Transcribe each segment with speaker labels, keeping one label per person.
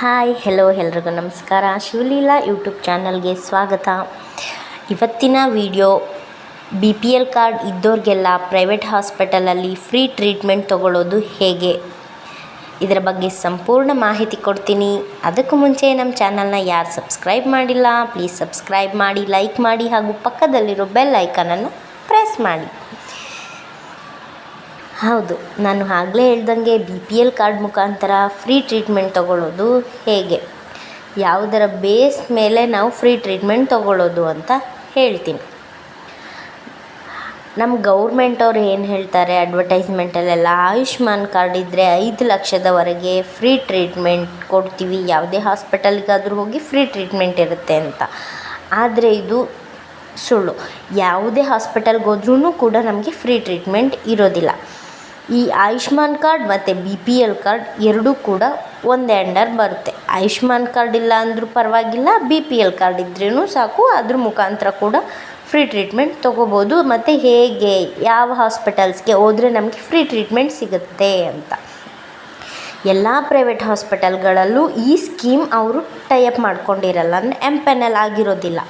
Speaker 1: Hi hello ಎಲ್ರಿಗೂ ನಮಸ್ಕಾರ. Shivaleela YouTube ಚಾನಲ್ಗೆ ಸ್ವಾಗತ. ಇವತ್ತಿನ video B P L card ಇದ್ದೋರಿಗೆಲ್ಲ private ಹಾಸ್ಪಿಟಲಲ್ಲಿ ಫ್ರೀ ಟ್ರೀಟ್ಮೆಂಟ್ ತಗೊಳ್ಳೋದು ಹೇಗೆ? ಇದರ ಬಗ್ಗೆ ಸಂಪೂರ್ಣ ಮಾಹಿತಿ ಕೊಡ್ತೀನಿ. ಅದಕ್ಕೂ ಮುಂಚೆ ನಮ್ಮ ಚಾನಲ್ನ ಯಾರು ಸಬ್ಸ್ಕ್ರೈಬ್ ಮಾಡಿಲ್ಲ ಪ್ಲೀಸ್ ಸಬ್ಸ್ಕ್ರೈಬ್ ಮಾಡಿ ಲೈಕ್ ಮಾಡಿ ಹಾಗೂ ಪಕ್ಕದಲ್ಲಿರೋ ಬೆಲ್ ಐಕನನ್ನು ಪ್ರೆಸ್ ಮಾಡಿ. ಹೌದು, ನಾನು ಆಗಲೇ ಹೇಳ್ದಂಗೆ ಬಿ ಪಿ ಎಲ್ ಕಾರ್ಡ್ ಮುಖಾಂತರ ಫ್ರೀ ಟ್ರೀಟ್ಮೆಂಟ್ ತೊಗೊಳ್ಳೋದು ಹೇಗೆ? ಯಾವುದರ ಬೇಸ್ ಮೇಲೆ ನಾವು ಫ್ರೀ ಟ್ರೀಟ್ಮೆಂಟ್ ತೊಗೊಳ್ಳೋದು ಅಂತ ಹೇಳ್ತೀನಿ. ನಮ್ಮ ಗೌರ್ಮೆಂಟ್ ಅವ್ರು ಏನು ಹೇಳ್ತಾರೆ? ಅಡ್ವರ್ಟೈಸ್ಮೆಂಟಲ್ಲೆಲ್ಲ ಆಯುಷ್ಮಾನ್ ಕಾರ್ಡ್ ಇದ್ದರೆ ಐದು ಲಕ್ಷದವರೆಗೆ ಫ್ರೀ ಟ್ರೀಟ್ಮೆಂಟ್ ಕೊಡ್ತೀವಿ. ಯಾವುದೇ ಹಾಸ್ಪಿಟಲ್ಗಾದರೂ ಹೋಗಿ ಫ್ರೀ ಟ್ರೀಟ್ಮೆಂಟ್ ಇರುತ್ತೆ ಅಂತ. ಆದರೆ ಇದು ಸುಳ್ಳು. ಯಾವುದೇ ಹಾಸ್ಪಿಟಲ್ಗೆ ಹೋದ್ರೂ ಕೂಡ ನಮಗೆ ಫ್ರೀ ಟ್ರೀಟ್ಮೆಂಟ್ ಇರೋದಿಲ್ಲ. ಈ ಆಯುಷ್ಮಾನ್ ಕಾರ್ಡ್ ಮತ್ತು ಬಿ ಪಿ ಎಲ್ ಕಾರ್ಡ್ ಎರಡೂ ಕೂಡ ಒಂದೇ ಅಂಡರ್ ಬರುತ್ತೆ. ಆಯುಷ್ಮಾನ್ ಕಾರ್ಡ್ ಇಲ್ಲ ಅಂದರೂ ಪರವಾಗಿಲ್ಲ, ಬಿ ಪಿ ಎಲ್ ಕಾರ್ಡ್ ಇದ್ರೂ ಸಾಕು, ಅದ್ರ ಮುಖಾಂತರ ಕೂಡ ಫ್ರೀ ಟ್ರೀಟ್ಮೆಂಟ್ ತೊಗೋಬೋದು. ಮತ್ತು ಹೇಗೆ, ಯಾವ ಹಾಸ್ಪಿಟಲ್ಸ್ಗೆ ಹೋದರೆ ನಮಗೆ ಫ್ರೀ ಟ್ರೀಟ್ಮೆಂಟ್ ಸಿಗುತ್ತೆ ಅಂತ. ಎಲ್ಲ ಪ್ರೈವೇಟ್ ಹಾಸ್ಪಿಟಲ್ಗಳಲ್ಲೂ ಈ ಸ್ಕೀಮ್ ಅವರು ಟೈಅಪ್ ಮಾಡ್ಕೊಂಡಿರಲ್ಲ, ಅಂದರೆ ಎಂ ಎಲ್ ಆಗಿರೋದಿಲ್ಲ.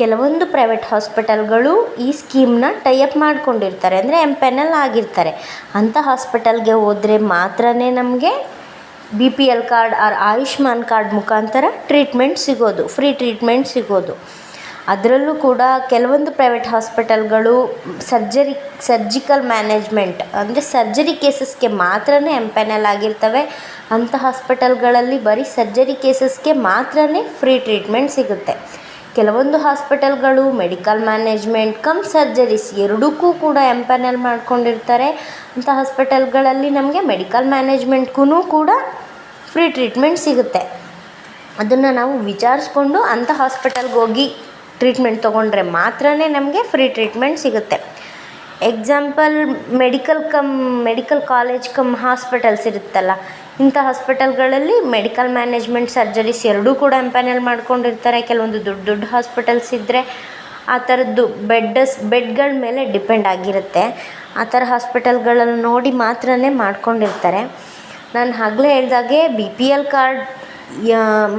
Speaker 1: ಕೆಲವೊಂದು ಪ್ರೈವೇಟ್ ಹಾಸ್ಪಿಟಲ್ಗಳು ಈ ಸ್ಕೀಮ್ನ ಟೈಅಪ್ ಮಾಡ್ಕೊಂಡಿರ್ತಾರೆ, ಅಂದರೆ ಎಂ ಪೆನಲ್ ಆಗಿರ್ತಾರೆ. ಅಂಥ ಹಾಸ್ಪಿಟಲ್ಗೆ ಹೋದರೆ ಮಾತ್ರನೇ ನಮಗೆ B P L card or Ayushman card ಮುಖಾಂತರ ಟ್ರೀಟ್ಮೆಂಟ್ ಸಿಗೋದು ಫ್ರೀ ಟ್ರೀಟ್ಮೆಂಟ್ ಸಿಗೋದು. ಅದರಲ್ಲೂ ಕೂಡ ಕೆಲವೊಂದು ಪ್ರೈವೇಟ್ ಹಾಸ್ಪಿಟಲ್ಗಳು ಸರ್ಜರಿ ಸರ್ಜಿಕಲ್ ಮ್ಯಾನೇಜ್ಮೆಂಟ್ ಅಂದರೆ ಸರ್ಜರಿ ಕೇಸಸ್ಗೆ ಮಾತ್ರನೇ ಎಂ ಪೆನಲ್ ಆಗಿರ್ತವೆ. ಅಂಥ ಹಾಸ್ಪಿಟಲ್ಗಳಲ್ಲಿ ಬರೀ ಸರ್ಜರಿ ಕೇಸಸ್ಗೆ ಮಾತ್ರನೇ ಫ್ರೀ ಟ್ರೀಟ್ಮೆಂಟ್ ಸಿಗುತ್ತೆ. ಕೆಲವೊಂದು ಹಾಸ್ಪಿಟಲ್ಗಳು ಮೆಡಿಕಲ್ ಮ್ಯಾನೇಜ್ಮೆಂಟ್ ಕಮ್ ಸರ್ಜರೀಸ್ ಎರಡಕ್ಕೂ ಕೂಡ ಎಂಪ್ಯಾನಲ್ ಮಾಡ್ಕೊಂಡಿರ್ತಾರೆ. ಅಂಥ ಹಾಸ್ಪಿಟಲ್ಗಳಲ್ಲಿ ನಮಗೆ ಮೆಡಿಕಲ್ ಮ್ಯಾನೇಜ್ಮೆಂಟ್ಗೂ ಕೂಡ ಫ್ರೀ ಟ್ರೀಟ್ಮೆಂಟ್ ಸಿಗುತ್ತೆ. ಅದನ್ನು ನಾವು ವಿಚಾರಿಸ್ಕೊಂಡು ಅಂಥ ಹಾಸ್ಪಿಟಲ್ಗೆ ಹೋಗಿ ಟ್ರೀಟ್ಮೆಂಟ್ ತೊಗೊಂಡ್ರೆ ಮಾತ್ರನೇ ನಮಗೆ ಫ್ರೀ ಟ್ರೀಟ್ಮೆಂಟ್ ಸಿಗುತ್ತೆ. Example medical cum medical college cum hospitals ಇರುತ್ತಲ್ಲ, ಇಂಥ ಹಾಸ್ಪಿಟಲ್ಗಳಲ್ಲಿ ಮೆಡಿಕಲ್ ಮ್ಯಾನೇಜ್ಮೆಂಟ್ ಸರ್ಜರೀಸ್ ಎರಡೂ ಕೂಡ ಎಂಪ್ಯಾನಲ್ ಮಾಡ್ಕೊಂಡಿರ್ತಾರೆ. ಕೆಲವೊಂದು ದೊಡ್ಡ ದೊಡ್ಡ ಹಾಸ್ಪಿಟಲ್ಸ್ ಇದ್ದರೆ ಆ ಥರದ್ದು ಬೆಡ್ಡಸ್, ಬೆಡ್ಗಳ ಮೇಲೆ ಡಿಪೆಂಡ್ ಆಗಿರುತ್ತೆ. ಆ ಥರ ಹಾಸ್ಪಿಟಲ್ಗಳನ್ನು ನೋಡಿ ಮಾತ್ರನೇ ಮಾಡ್ಕೊಂಡಿರ್ತಾರೆ. ನಾನು ಆಗಲೇ ಹೇಳಿದಾಗೆ ಬಿ ಪಿ ಎಲ್ ಕಾರ್ಡ್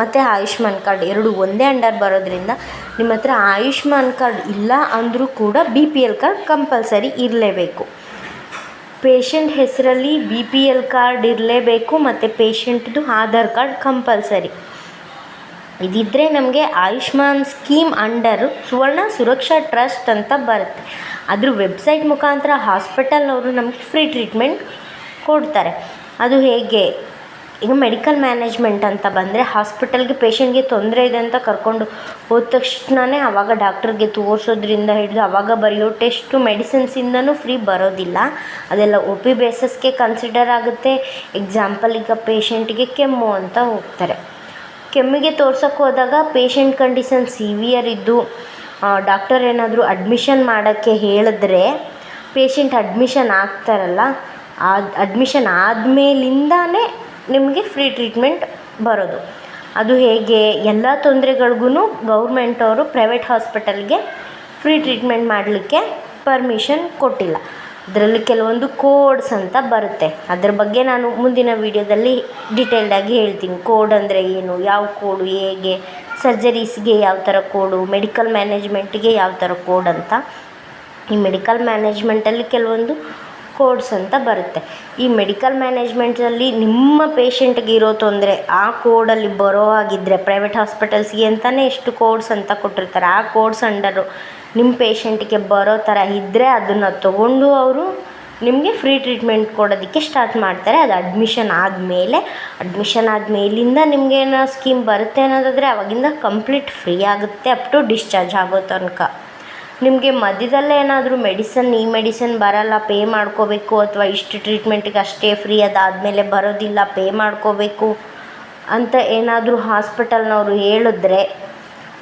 Speaker 1: ಮತ್ತು ಆಯುಷ್ಮಾನ್ ಕಾರ್ಡ್ ಎರಡು ಒಂದೇ ಅಂಡರ್ ಬರೋದ್ರಿಂದ ನಿಮ್ಮ ಹತ್ರ ಆಯುಷ್ಮಾನ್ ಕಾರ್ಡ್ ಇಲ್ಲ ಅಂದರೂ ಕೂಡ B P L card compulsory ಇರಲೇಬೇಕು. ಪೇಷಂಟ್ ಹೆಸರಲ್ಲಿ ಬಿ ಪಿ ಎಲ್ ಕಾರ್ಡ್ ಇರಲೇಬೇಕು ಮತ್ತು ಪೇಷಂಟ್ದು ಆಧಾರ್ ಕಾರ್ಡ್ ಕಂಪಲ್ಸರಿ. ಇದಿದ್ದರೆ ನಮಗೆ Ayushman scheme under Suvarna Suraksha trust ಅಂತ ಬರುತ್ತೆ. ಅದ್ರ ವೆಬ್ಸೈಟ್ ಮುಖಾಂತರ ಹಾಸ್ಪಿಟಲ್ನವರು ನಮಗೆ ಫ್ರೀ ಟ್ರೀಟ್ಮೆಂಟ್ ಕೊಡ್ತಾರೆ. ಅದು ಹೇಗೆ? ಈಗ ಮೆಡಿಕಲ್ ಮ್ಯಾನೇಜ್ಮೆಂಟ್ ಅಂತ ಬಂದರೆ ಹಾಸ್ಪಿಟಲ್ಗೆ ಪೇಷಂಟ್ಗೆ ತೊಂದರೆ ಇದೆ ಅಂತ ಕರ್ಕೊಂಡು ಹೋದ ತಕ್ಷಣವೇ ಆವಾಗ ಡಾಕ್ಟ್ರಿಗೆ ತೋರಿಸೋದ್ರಿಂದ ಹಿಡಿದು ಆವಾಗ ಬರೆಯೋ ಟೆಸ್ಟು ಮೆಡಿಸಿನ್ಸಿಂದನೂ ಫ್ರೀ ಬರೋದಿಲ್ಲ. ಅದೆಲ್ಲ ಒ ಪಿ ಬೇಸಸ್ಗೆ ಕನ್ಸಿಡರ್ ಆಗುತ್ತೆ. ಎಕ್ಸಾಂಪಲ್ ಈಗ ಪೇಷಂಟ್ಗೆ ಕೆಮ್ಮು ಅಂತ ಹೋಗ್ತಾರೆ. ಕೆಮ್ಮಿಗೆ ತೋರ್ಸೋಕ್ಕೆ ಹೋದಾಗ ಪೇಷಂಟ್ ಕಂಡೀಷನ್ ಸಿವಿಯರ್ ಇದ್ದು ಡಾಕ್ಟರ್ ಏನಾದರೂ ಅಡ್ಮಿಷನ್ ಮಾಡೋಕ್ಕೆ ಹೇಳಿದ್ರೆ ಪೇಷಂಟ್ ಅಡ್ಮಿಷನ್ ಆಗ್ತಾರಲ್ಲ ಅಡ್ಮಿಷನ್ ಆದಮೇಲಿಂದಾನೇ ನಿಮಗೆ ಫ್ರೀ ಟ್ರೀಟ್ಮೆಂಟ್ ಬರೋದು. ಅದು ಹೇಗೆ? ಎಲ್ಲ ತೊಂದರೆಗಳ್ಗೂ ಗೌರ್ಮೆಂಟ್ ಅವರು ಪ್ರೈವೇಟ್ ಹಾಸ್ಪಿಟಲ್ಗೆ ಫ್ರೀ ಟ್ರೀಟ್ಮೆಂಟ್ ಮಾಡಲಿಕ್ಕೆ ಪರ್ಮಿಷನ್ ಕೊಟ್ಟಿಲ್ಲ. ಅದರಲ್ಲಿ ಕೆಲವೊಂದು ಕೋಡ್ಸ್ ಅಂತ ಬರುತ್ತೆ. ಅದ್ರ ಬಗ್ಗೆ ನಾನು ಮುಂದಿನ ವೀಡಿಯೋದಲ್ಲಿ ಡಿಟೇಲ್ಡಾಗಿ ಹೇಳ್ತೀನಿ. ಕೋಡ್ ಅಂದರೆ ಏನು? ಯಾವ ಕೋಡು ಹೇಗೆ? ಸರ್ಜರೀಸ್ಗೆ ಯಾವ ಥರ ಕೋಡು ಮೆಡಿಕಲ್ ಮ್ಯಾನೇಜ್ಮೆಂಟಿಗೆ ಯಾವ ಥರ ಕೋಡ್ ಅಂತ. ಈ ಮೆಡಿಕಲ್ ಮ್ಯಾನೇಜ್ಮೆಂಟಲ್ಲಿ ಕೆಲವೊಂದು ಕೋಡ್ಸ್ ಅಂತ ಬರುತ್ತೆ. ಈ ಮೆಡಿಕಲ್ ಮ್ಯಾನೇಜ್ಮೆಂಟಲ್ಲಿ ನಿಮ್ಮ ಪೇಷಂಟ್ಗೆ ಇರೋ ತೊಂದರೆ, ಆ ಕೋಡಲ್ಲಿ ಬರೋ ಹಾಗಿದ್ದರೆ ಪ್ರೈವೇಟ್ ಹಾಸ್ಪಿಟಲ್ಸ್ಗೆ ಅಂತಲೇ ಎಷ್ಟು ಕೋಡ್ಸ್ ಅಂತ ಕೊಟ್ಟಿರ್ತಾರೆ. ಆ ಕೋಡ್ಸ್ ಅಂಡರು ನಿಮ್ಮ ಪೇಷಂಟಿಗೆ ಬರೋ ಥರ ಇದ್ದರೆ ಅದನ್ನು ತೊಗೊಂಡು ಅವರು ನಿಮಗೆ ಫ್ರೀ ಟ್ರೀಟ್ಮೆಂಟ್ ಕೊಡೋದಕ್ಕೆ ಸ್ಟಾರ್ಟ್ ಮಾಡ್ತಾರೆ. ಅದು ಅಡ್ಮಿಷನ್ ಆದಮೇಲೆ ಅಡ್ಮಿಷನ್ ಆದಮೇಲಿಂದ ನಿಮಗೇನೋ ಸ್ಕೀಮ್ ಬರುತ್ತೆ ಅನ್ನೋದಾದರೆ ಅವಾಗಿಂದ ಕಂಪ್ಲೀಟ್ ಫ್ರೀ ಆಗುತ್ತೆ ಅಪ್ ಟು ಡಿಸ್ಚಾರ್ಜ್ ಆಗೋ ತನಕ. ನಿಮಗೆ ಮಧ್ಯದಲ್ಲೇ ಏನಾದರೂ ಮೆಡಿಸನ್ ಈ ಮೆಡಿಸನ್ ಬರಲ್ಲ ಪೇ ಮಾಡ್ಕೋಬೇಕು ಅಥವಾ ಇಷ್ಟು ಟ್ರೀಟ್ಮೆಂಟಿಗೆ ಅಷ್ಟೇ ಫ್ರೀ ಅದಾದಮೇಲೆ ಬರೋದಿಲ್ಲ ಪೇ ಮಾಡ್ಕೋಬೇಕು ಅಂತ ಏನಾದರೂ ಹಾಸ್ಪಿಟಲ್ನವರು ಹೇಳಿದ್ರೆ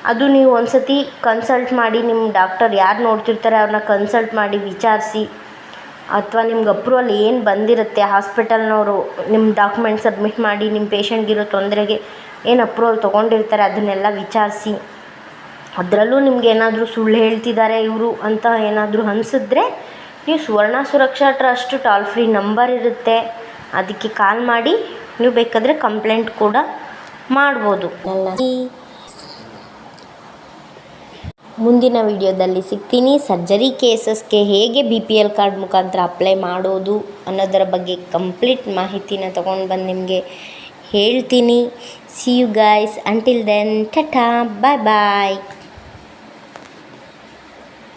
Speaker 1: ಅದು ನೀವು ಒಂದು ಸತಿ ಕನ್ಸಲ್ಟ್ ಮಾಡಿ ನಿಮ್ಮ ಡಾಕ್ಟರ್ ಯಾರು ನೋಡ್ತಿರ್ತಾರೆ ಅವ್ರನ್ನ ಕನ್ಸಲ್ಟ್ ಮಾಡಿ ವಿಚಾರಿಸಿ ಅಥವಾ ನಿಮ್ಗೆ ಅಪ್ರೂವಲ್ ಏನು ಬಂದಿರುತ್ತೆ ಹಾಸ್ಪಿಟಲ್ನವರು ನಿಮ್ಮ ಡಾಕ್ಯುಮೆಂಟ್ ಸಬ್ಮಿಟ್ ಮಾಡಿ ನಿಮ್ಮ ಪೇಷಂಟ್ಗಿರೋ ತೊಂದರೆಗೆ ಏನು ಅಪ್ರೂವಲ್ ತೊಗೊಂಡಿರ್ತಾರೆ ಅದನ್ನೆಲ್ಲ ವಿಚಾರಿಸಿ. ಅದರಲ್ಲೂ ನಿಮ್ಗೆ ಏನಾದರೂ ಸುಳ್ಳು ಹೇಳ್ತಿದ್ದಾರೆ ಇವರು ಅಂತ ಏನಾದರೂ ಅನಿಸಿದ್ರೆ ನೀವು Suvarna Suraksha trust toll free number ಇರುತ್ತೆ. ಅದಕ್ಕೆ ಕಾಲ್ ಮಾಡಿ. ನೀವು ಬೇಕಾದರೆ ಕಂಪ್ಲೇಂಟ್ ಕೂಡ ಮಾಡ್ಬೋದು. ಮುಂದಿನ ವಿಡಿಯೋದಲ್ಲಿ ಸಿಗ್ತೀನಿ. ಸರ್ಜರಿ ಕೇಸಸ್ಗೆ ಹೇಗೆ ಬಿ ಪಿ ಎಲ್ ಕಾರ್ಡ್ ಮುಖಾಂತರ ಅಪ್ಲೈ ಮಾಡೋದು ಅನ್ನೋದರ ಬಗ್ಗೆ ಕಂಪ್ಲೀಟ್ ಮಾಹಿತಿನ ತೊಗೊಂಡು ಬಂದು ನಿಮಗೆ ಹೇಳ್ತೀನಿ. See you guys until then tata bye bye